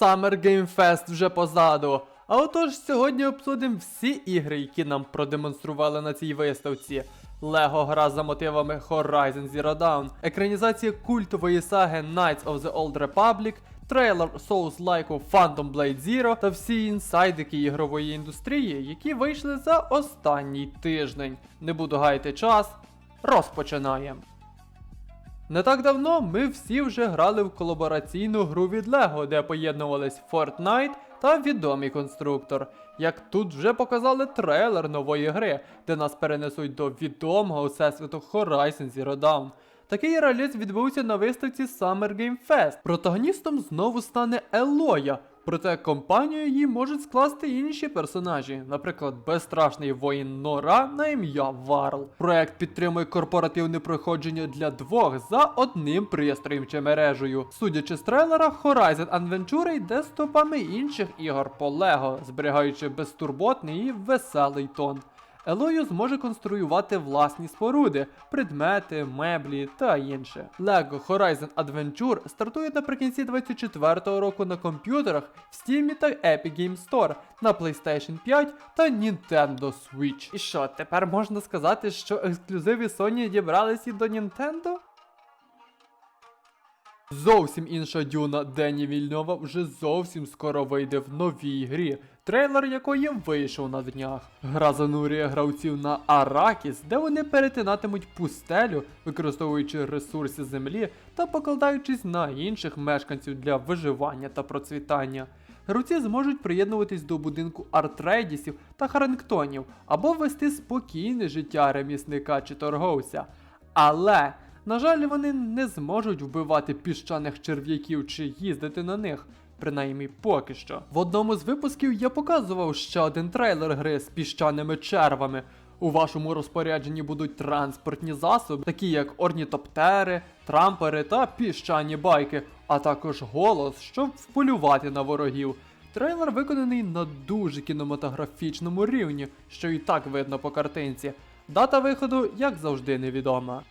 Summer Game Fest вже позаду. А отож сьогодні обсудимо всі ігри, які нам продемонстрували на цій виставці. Лего гра за мотивами Horizon Zero Dawn, екранізація культової саги Knights of the Old Republic, трейлер Souls-лайку Phantom Blade Zero та всі інсайдики ігрової індустрії, які вийшли за останній тиждень. Не буду гаяти час. Розпочинаємо. Не так давно ми всі вже грали в колабораційну гру від LEGO, де поєднувались Fortnite та відомий конструктор. Як тут вже показали трейлер нової гри, де нас перенесуть до відомого всесвіту Horizon Zero Dawn. Такий реліз відбувся на виставці Summer Game Fest. Протагоністом знову стане Елоя, проте компанію її можуть скласти інші персонажі, наприклад, безстрашний воїн Нора на ім'я Варл. Проект підтримує корпоративне проходження для двох за одним пристроєм чи мережею. Судячи з трейлера, Horizon Adventure йде стопами інших ігор по Лего, зберігаючи безтурботний і веселий тон. Елою зможе конструювати власні споруди, предмети, меблі та інше. Lego Horizon Adventure стартує наприкінці 24-го року на комп'ютерах в Steam та Epic Game Store, на PlayStation 5 та Nintendo Switch. І що, тепер можна сказати, що ексклюзиви Sony дібрались і до Nintendo? Зовсім інша дюна Дені Вільнова вже зовсім скоро вийде в новій грі, трейлер якої вийшов на днях. Гра занурює гравців на Аракіс, де вони перетинатимуть пустелю, використовуючи ресурси землі та покладаючись на інших мешканців для виживання та процвітання. Гравці зможуть приєднуватись до будинку артрейдісів та харингтонів або вести спокійне життя ремісника чи торговця. Але на жаль, вони не зможуть вбивати піщаних черв'яків чи їздити на них. Принаймні поки що. В одному з випусків я показував ще один трейлер гри з піщаними червами. У вашому розпорядженні будуть транспортні засоби, такі як орнітоптери, трампери та піщані байки, а також голос, щоб вполювати на ворогів. Трейлер виконаний на дуже кінематографічному рівні, що і так видно по картинці. Дата виходу, як завжди, невідома.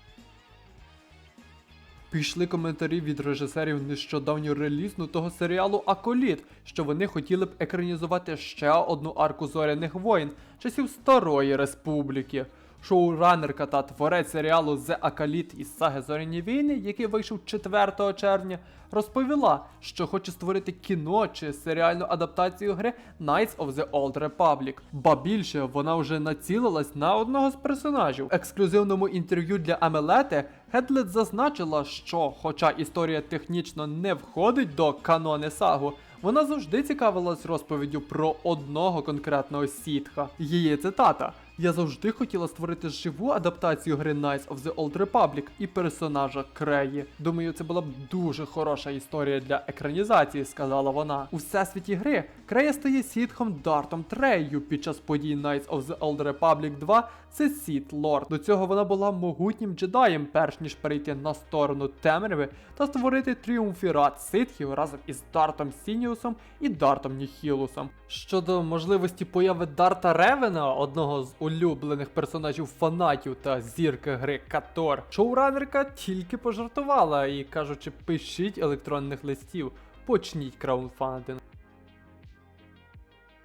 Пішли коментарі від режисерів нещодавньо релізнутого серіалу Аколіт, що вони хотіли б екранізувати ще одну арку зоряних воїн часів Старої Республіки. Шоуранерка та творець серіалу The Акаліт із саги Зоряні війни, який вийшов 4 червня, розповіла, що хоче створити кіно чи серіальну адаптацію гри Knights of the Old Republic. Ба більше вона вже націлилась на одного з персонажів. Ексклюзивному інтерв'ю для Амелети Хедлет зазначила, що, хоча історія технічно не входить до канони сагу, вона завжди цікавилась розповіддю про одного конкретного сітха. Її цитата. Я завжди хотіла створити живу адаптацію гри Knights of the Old Republic і персонажа Креї. Думаю, це була б дуже хороша історія для екранізації, сказала вона. У всесвіті гри Крея стає сітхом Дартом Трею під час подій Knights of the Old Republic 2 це Сіт Лорд. До цього вона була могутнім джедаєм, перш ніж перейти на сторону темряви та створити тріумфірат ситхів разом із Дартом Сініусом і Дартом Ніхілусом. Щодо можливості появи Дарта Ревена, одного з улюблених персонажів фанатів та зірки гри Катор, шоуранерка тільки пожартувала і кажучи, пишіть електронних листів, почніть краудфандинг.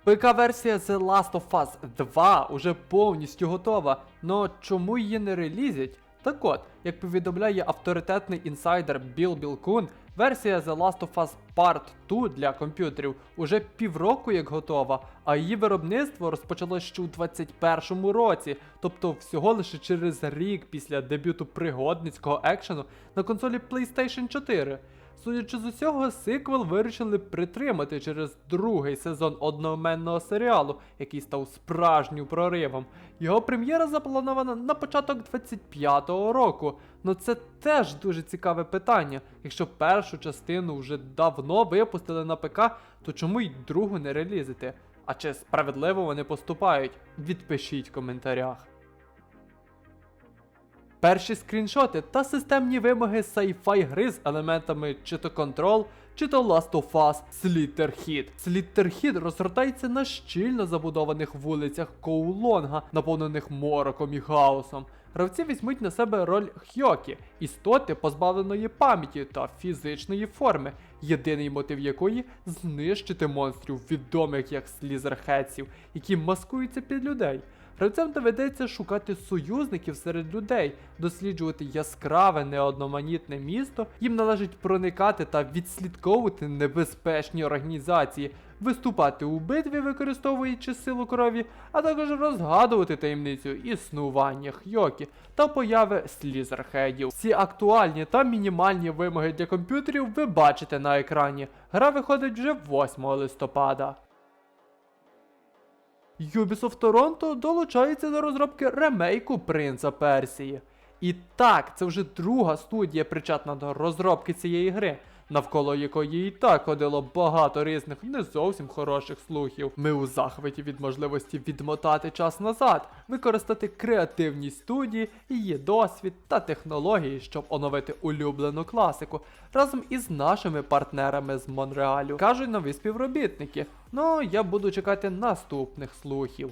ПК-версія The Last of Us 2 уже повністю готова, но чому її не релізять? Так от, як повідомляє авторитетний інсайдер Біл Білкун, версія The Last of Us Part 2 для комп'ютерів уже півроку як готова, а її виробництво розпочалось ще у 2021 році, тобто всього лише через рік після дебюту пригодницького екшену на консолі PlayStation 4. Судячи з усього, сиквел вирішили притримати через другий сезон одноіменного серіалу, який став справжнім проривом. Його прем'єра запланована на початок 25-го року. Ну це теж дуже цікаве питання. Якщо першу частину вже давно випустили на ПК, то чому й другу не релізити? А чи справедливо вони поступають? Відпишіть в коментарях. Перші скріншоти та системні вимоги sci-fi гри з елементами чи то Control, чи то Last of Us Slitterhead. Slitterhead розгортається на щільно забудованих вулицях Коулонга, наповнених мороком і хаосом. Гравці візьмуть на себе роль хьокі, істоти позбавленої пам'яті та фізичної форми, єдиний мотив якої знищити монстрів, відомих як слізерхетсів, які маскуються під людей. Гравцям доведеться шукати союзників серед людей, досліджувати яскраве неодноманітне місто. Їм належить проникати та відслідковувати небезпечні організації, виступати у битві, використовуючи силу крові, а також розгадувати таємницю існування хьокі та появи слізерхедів. Всі актуальні та мінімальні вимоги для комп'ютерів ви бачите на екрані. Гра виходить вже 8 листопада. Ubisoft Toronto долучається до розробки ремейку Принца Персії. І так, це вже друга студія причетна до розробки цієї гри, навколо якої і так ходило багато різних не зовсім хороших слухів. Ми у захваті від можливості відмотати час назад, використати креативність студії, її досвід та технології, щоб оновити улюблену класику разом із нашими партнерами з Монреалю. Кажуть нові співробітники. Ну, я буду чекати наступних слухів.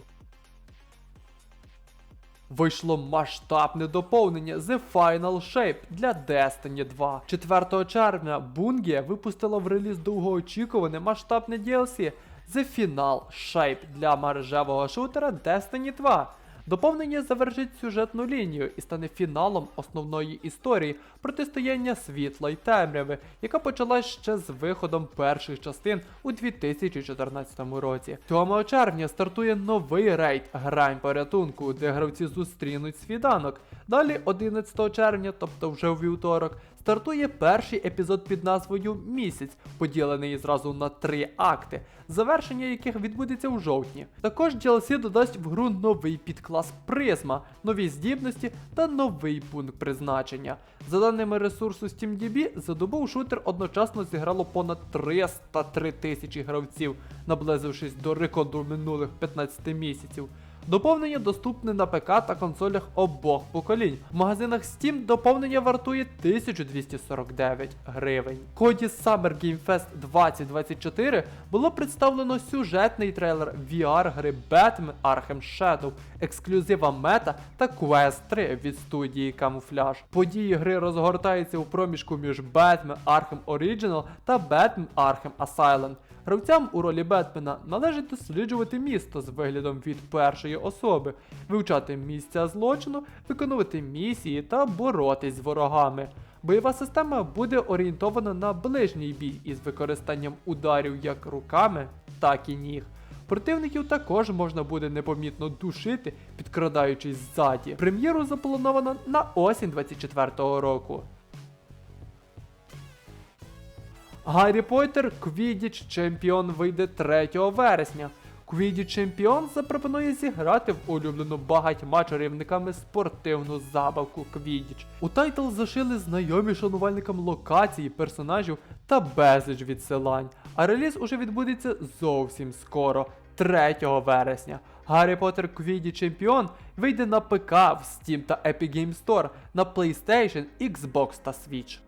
Вийшло масштабне доповнення The Final Shape для Destiny 2. 4 червня Bungie випустила в реліз довгоочікуване масштабне DLC The Final Shape для мережевого шутера Destiny 2. Доповнення завершить сюжетну лінію і стане фіналом основної історії протистояння світла й темряви, яка почалась ще з виходом перших частин у 2014 році. 7 червня стартує новий рейд Грань порятунку, де гравці зустрінуть свіданок. Далі, 11 червня, тобто вже у вівторок, стартує перший епізод під назвою Місяць, поділений зразу на три акти, завершення яких відбудеться у жовтні. Також DLC додасть в гру новий підклас призма, нові здібності та новий пункт призначення. За даними ресурсу SteamDB, за добу шутер одночасно зіграло понад 303 тисячі гравців, наблизившись до рекорду минулих 15 місяців. Доповнення доступне на ПК та консолях обох поколінь. В магазинах Steam доповнення вартує 1249 гривень. В ході Summer Game Fest 2024 було представлено сюжетний трейлер VR гри Batman Arkham Shadow, ексклюзива Мета та Quest 3 від студії Camouflage. Події гри розгортаються у проміжку між Batman Arkham Original та Batman Arkham Asylum. Гравцям у ролі Бетмена належить досліджувати місто з виглядом від першої особи, вивчати місця злочину, виконувати місії та боротись з ворогами. Бойова система буде орієнтована на ближній бій із використанням ударів як руками, так і ніг. Противників також можна буде непомітно душити, підкрадаючись ззаді. Прем'єру заплановано на осінь 24-го року. Гаррі Поттер Quidditch Чемпіон вийде 3 вересня. Quidditch Чемпіон запропонує зіграти в улюблену багатьма чарівниками спортивну забавку Quidditch. У тайтл зашили знайомі шанувальникам локації, персонажів та безліч відсилань. А реліз уже відбудеться зовсім скоро, 3 вересня. Гаррі Поттер Quidditch Чемпіон вийде на ПК в Steam та Epic Game Store, на PlayStation, Xbox та Switch.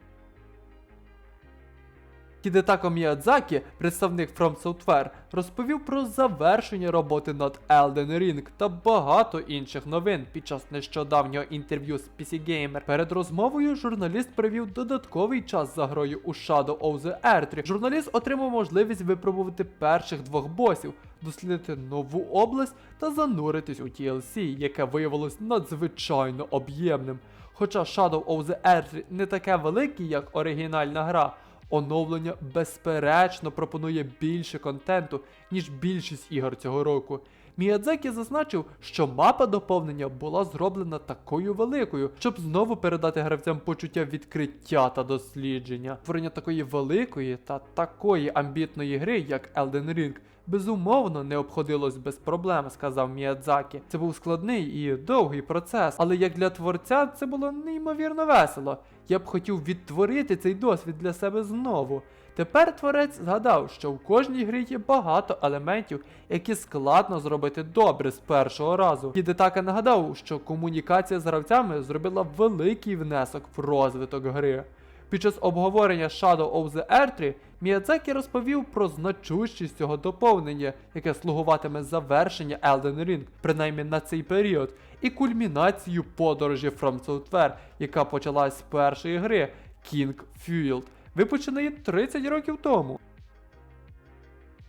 Хідетако Міядзакі, представник From Software, розповів про завершення роботи над Elden Ring та багато інших новин під час нещодавнього інтерв'ю з PC Gamer. Перед розмовою журналіст провів додатковий час за грою у Shadow of the Earth. Журналіст отримав можливість випробувати перших двох босів, дослідити нову область та зануритись у TLC, яке виявилось надзвичайно об'ємним. Хоча Shadow of the Earth не таке велике, як оригінальна гра. Оновлення безперечно пропонує більше контенту, ніж більшість ігор цього року. Міядзекі зазначив, що мапа доповнення була зроблена такою великою, щоб знову передати гравцям почуття відкриття та дослідження. Творення такої великої та такої амбітної гри, як Elden Ring, безумовно не обходилось без проблем, сказав Міядзакі. Це був складний і довгий процес, але як для творця це було неймовірно весело. Я б хотів відтворити цей досвід для себе знову. Тепер творець згадав, що в кожній грі є багато елементів, які складно зробити добре з першого разу. Хідетака нагадав, що комунікація з гравцями зробила великий внесок в розвиток гри. Під час обговорення Shadow of the Erdtree Міядзакі розповів про значущість цього доповнення, яке слугуватиме завершення Elden Ring, принаймні на цей період, і кульмінацію подорожі From Software, яка почалась з першої гри King Fueled, випущеної 30 років тому.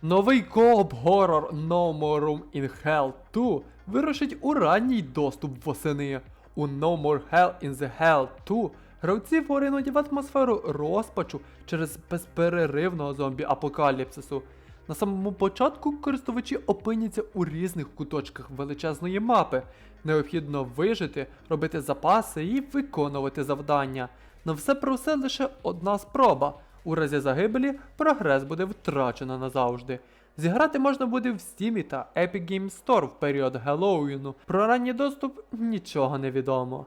Новий кооп горор No More Room in Hell 2 вирушить у ранній доступ восени. У No More Hell in the Hell 2 гравці поринуть в атмосферу розпачу через безперервного зомбі-апокаліпсису. На самому початку користувачі опиняться у різних куточках величезної мапи. Необхідно вижити, робити запаси і виконувати завдання. На все про все лише одна спроба. У разі загибелі прогрес буде втрачено назавжди. Зіграти можна буде в Steam та Epic Games Store в період Геловіну. Про ранній доступ нічого не відомо.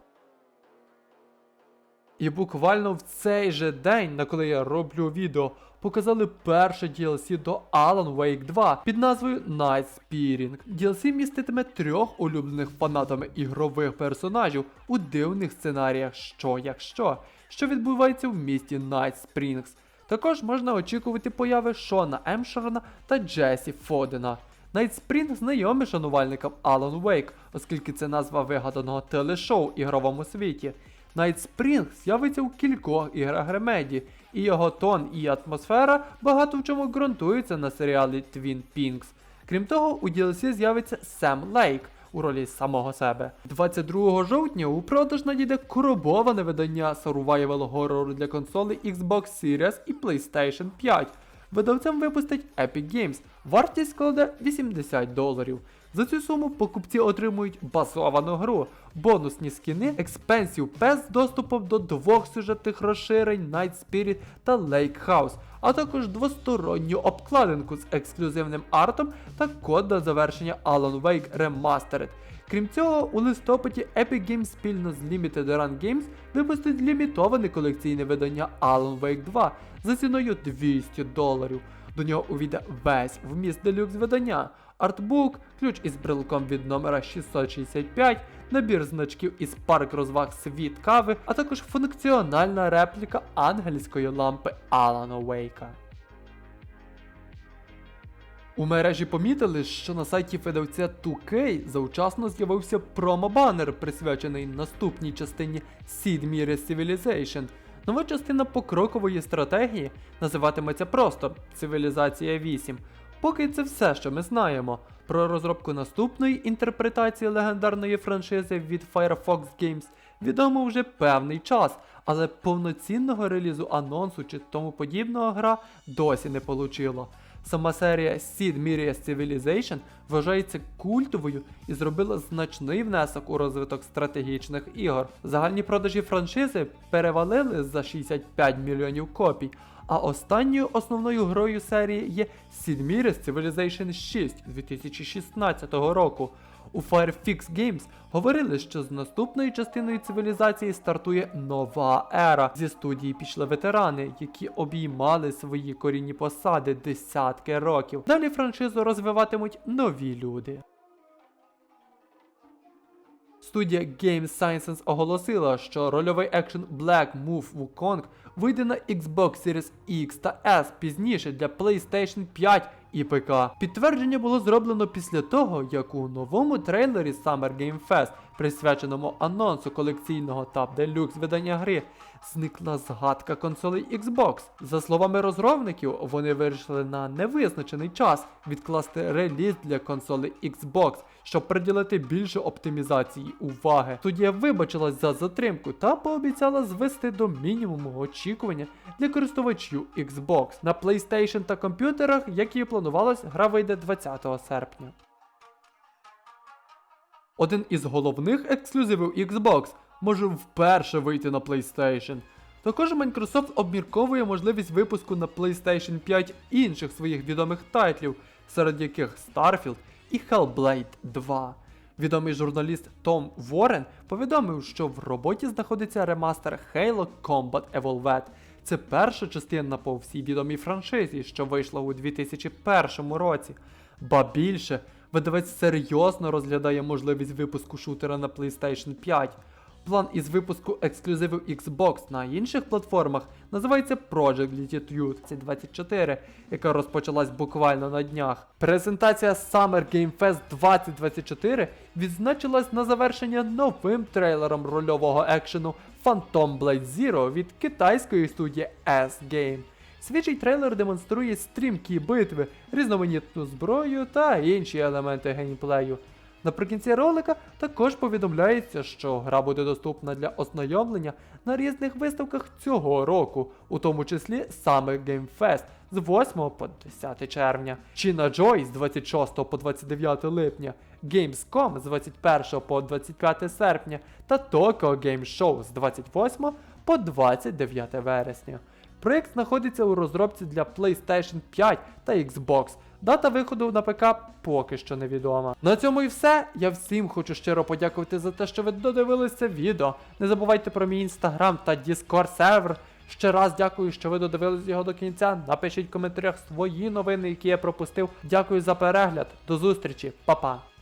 І буквально в цей же день, на коли я роблю відео, показали перше DLC до Alan Wake 2 під назвою Night Spearing. DLC міститиме трьох улюблених фанатами ігрових персонажів у дивних сценаріях що як що, відбувається в місті Night Springs. Також можна очікувати появи Шона Емшерна та Джесі Фодена. Spring знайомий шанувальникам Alan Wake, оскільки це назва вигаданого телешоу ігровому світі. Spring з'явиться у кількох іграх Remedy, і його тон і атмосфера багато в чому ґрунтуються на серіалі Twin Peaks. Крім того, у DLC з'явиться Сем Лейк у ролі самого себе. 22 жовтня у продаж надійде коробоване видання survival horror для консолей Xbox Series і PlayStation 5. Видавцем випустить Epic Games. Вартість складе 80 доларів. За цю суму покупці отримують базовану гру, бонусні скіни, експенсів PES з доступом до двох сюжетних розширень Night Spirit та Lake House, а також двосторонню обкладинку з ексклюзивним артом та код до завершення Alan Wake Remastered. Крім цього, у листопаді Epic Games спільно з Limited Run Games випустить лімітоване колекційне видання Alan Wake 2 за ціною 200 доларів. До нього увійде весь вміст делюкс видання, артбук, ключ із брелком від номера 665, набір значків із парк розваг світ кави, а також функціональна репліка ангельської лампи Алана Вейка. У мережі помітили, що на сайті видавця 2K завчасно з'явився промо-банер, присвячений наступній частині Seed Mirror Civilization. Нова частина покрокової стратегії називатиметься просто Цивілізація 8. Поки це все, що ми знаємо. Про розробку наступної інтерпретації легендарної франшизи від Firefox Games відомо вже певний час, але повноцінного релізу анонсу чи тому подібного гра досі не получила. Сама серія Seed Mirias Civilization вважається культовою і зробила значний внесок у розвиток стратегічних ігор. Загальні продажі франшизи перевалили за 65 мільйонів копій, а останньою основною грою серії є Seed Mirror Civilization 6 2016 року. У Firefix Games говорили, що з наступною частиною цивілізації стартує нова ера. Зі студії пішли ветерани, які обіймали свої корінні посади десятки років. Далі франшизу розвиватимуть нові люди. Студія Game Sciences оголосила, що рольовий екшен Black Move Wukong вийде на Xbox Series X та S пізніше для PlayStation 5 і ПК. Підтвердження було зроблено після того, як у новому трейлері Summer Game Fest, присвяченому анонсу колекційного та делюкс видання гри, зникла згадка консолей Xbox. За словами розробників, вони вирішили на невизначений час відкласти реліз для консолей Xbox, щоб приділити більше оптимізації уваги. Студія вибачилась за затримку та пообіцяла звести до мінімуму очікування для користувачів Xbox. На PlayStation та комп'ютерах, як і планувалось, гра вийде 20 серпня. Один із головних ексклюзивів Xbox може вперше вийти на PlayStation. Також Microsoft обмірковує можливість випуску на PlayStation 5 інших своїх відомих тайтлів, серед яких Starfield і Hellblade 2. Відомий журналіст Том Ворен повідомив, що в роботі знаходиться ремастер Halo Combat Evolved. Це перша частина по всій відомій франшизі, що вийшла у 2001 році. Ба більше, видавець серйозно розглядає можливість випуску шутера на PlayStation 5. План із випуску ексклюзивів Xbox на інших платформах називається Project Latitude 24, яка розпочалась буквально на днях. Презентація Summer Game Fest 2024 відзначилась на завершення новим трейлером рольового екшену Phantom Blade Zero від китайської студії S-Game. Свіжий трейлер демонструє стрімкі битви, різноманітну зброю та інші елементи геймплею. Наприкінці ролика також повідомляється, що гра буде доступна для ознайомлення на різних виставках цього року, у тому числі саме Game Fest з 8 по 10 червня, China Joy з 26 по 29 липня, Gamescom з 21 по 25 серпня та Tokyo Game Show з 28 по 29 вересня. Проєкт знаходиться у розробці для PlayStation 5 та Xbox. Дата виходу на ПК поки що невідома. На цьому і все. Я всім хочу щиро подякувати за те, що ви додивилися відео. Не забувайте про мій інстаграм та Discord сервер. Ще раз дякую, що ви додивились його до кінця. Напишіть в коментарях свої новини, які я пропустив. Дякую за перегляд. До зустрічі, Па-па.